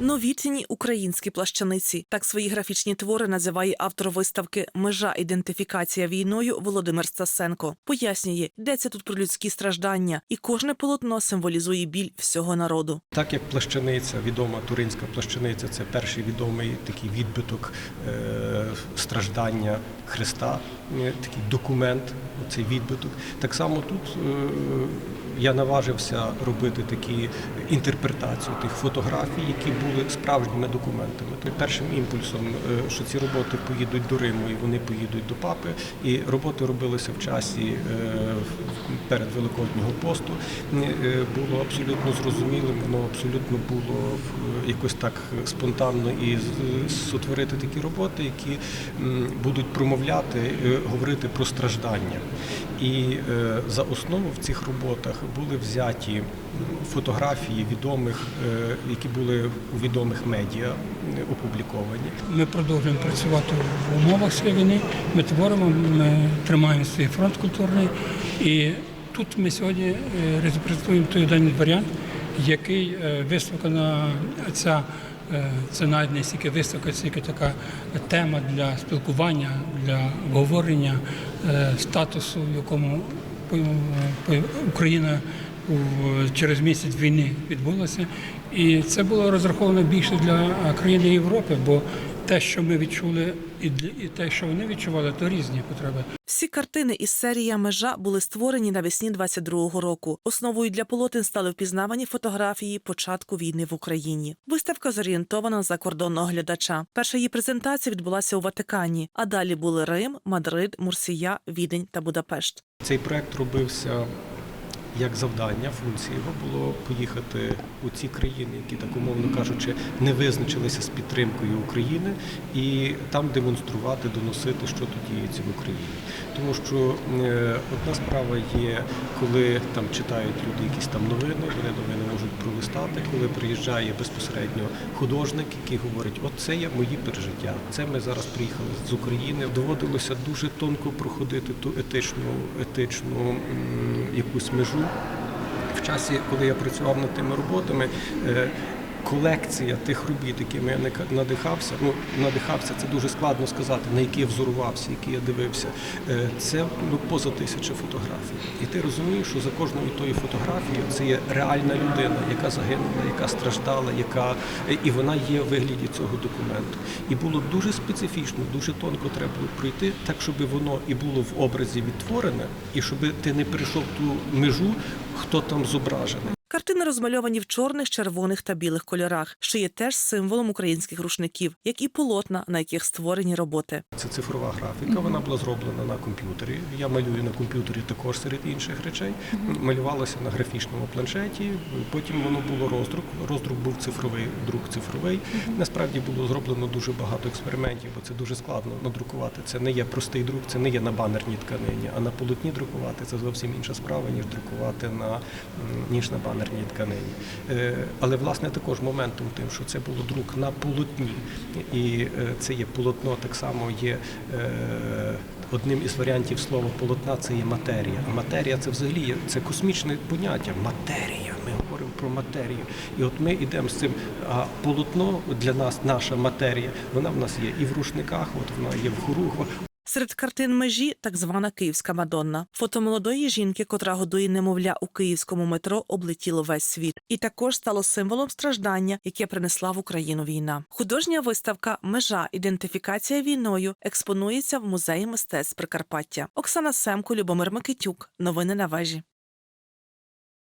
Новітні українські плащаниці. Так свої графічні твори називає автор виставки Межа ідентифікація війною Володимир Стасенко. Пояснює, йдеться тут про людські страждання, і кожне полотно символізує біль всього народу. Так як плащаниця, відома туринська плащаниця, це перший відомий такий відбиток е, страждання Христа, е, такий документ, цей відбиток. Так само тут е, я наважився робити такі інтерпретацію тих фотографій, які були справжніми документами. То першим імпульсом, е, що ці роботи поїдуть до Риму і вони поїдуть до папи. І роботи робилися в часі е, перед Великоднього посту. Е, Було абсолютно зрозумілим, воно абсолютно було якось так спонтанно і сотворити такі роботи, які будуть промовляти, говорити про страждання. І е, за основу в цих роботах були взяті фотографії відомих, е, які були у відомих медіа е, опубліковані. Ми продовжуємо працювати в умовах цієї війни. Ми творимо, ми тримаємо свій фронт культурний. І тут ми сьогодні репрезентуємо той один варіант, який виставка ця. Е, Це навіть не стільки виставка, стільки така тема для спілкування, для обговорення е, статусу, в якому по- Україна через місяць війни відбулася. І це було розраховано більше для країн Європи, бо те, що ми відчули, і те, що вони відчували, то різні потреби. Всі картини із серії Межа були створені навесні 22-го року. Основою для полотен стали впізнавані фотографії початку війни в Україні. Виставка зорієнтована на закордонного глядача. Перша її презентація відбулася у Ватикані, а далі були Рим, Мадрид, Мурсія, Відень та Будапешт. Цей проект робився як завдання, функція його було поїхати у ці країни, які так умовно кажучи, не визначилися з підтримкою України, і там демонструвати, доносити, що тут діється в Україні. Тому що е, одна справа є, коли там читають люди якісь там новини, вони новини можуть коли приїжджає безпосередньо художник, який говорить, оце є мої пережиття. Це ми зараз приїхали з України. Доводилося дуже тонко проходити ту етичну, етичну якусь межу. В часі, коли я працював над тими роботами, е, колекція тих робіт, якими я надихався, ну надихався, це дуже складно сказати, на які я взорувався, які я дивився. Е, Це ну поза тисячі фотографій. І ти розумієш, що за кожною тою фотографією це є реальна людина, яка загинула, яка страждала, яка е, і вона є в вигляді цього документу. І було дуже специфічно, дуже тонко треба було пройти, так щоб воно і було в образі відтворене, і щоб ти не прийшов ту межу, хто там зображений. Картини розмальовані в чорних, червоних та білих кольорах, що є теж символом українських рушників, як і полотна, на яких створені роботи. Це цифрова графіка. Вона була зроблена на комп'ютері. Я малюю на комп'ютері також серед інших речей. Малювалося на графічному планшеті. Потім воно було роздрук. Роздрук був цифровий, друк цифровий. Насправді було зроблено дуже багато експериментів, бо це дуже складно надрукувати. Це не є простий друк, це не є на банерній тканині, а на полотні друкувати це зовсім інша справа, ніж друкувати на ніж на банерній тканині. Е, Але власне також моментом тим, що це було друк на полотні, і е, це є полотно, так само є. е, Одним із варіантів слова полотна це є матерія. А матерія це взагалі є це космічне поняття. Матерія. Ми говоримо про матерію. І от ми йдемо з цим. А полотно для нас, наша матерія, вона в нас є і в рушниках, от вона є в хоругвах. Серед картин межі так звана київська Мадонна. Фото молодої жінки, котра годує немовля у київському метро, облетіло весь світ, і також стало символом страждання, яке принесла в Україну війна. Художня виставка Межа ідентифікація війною експонується в музеї мистецтв Прикарпаття. Оксана Семко, Любомир Микитюк. Новини на вежі.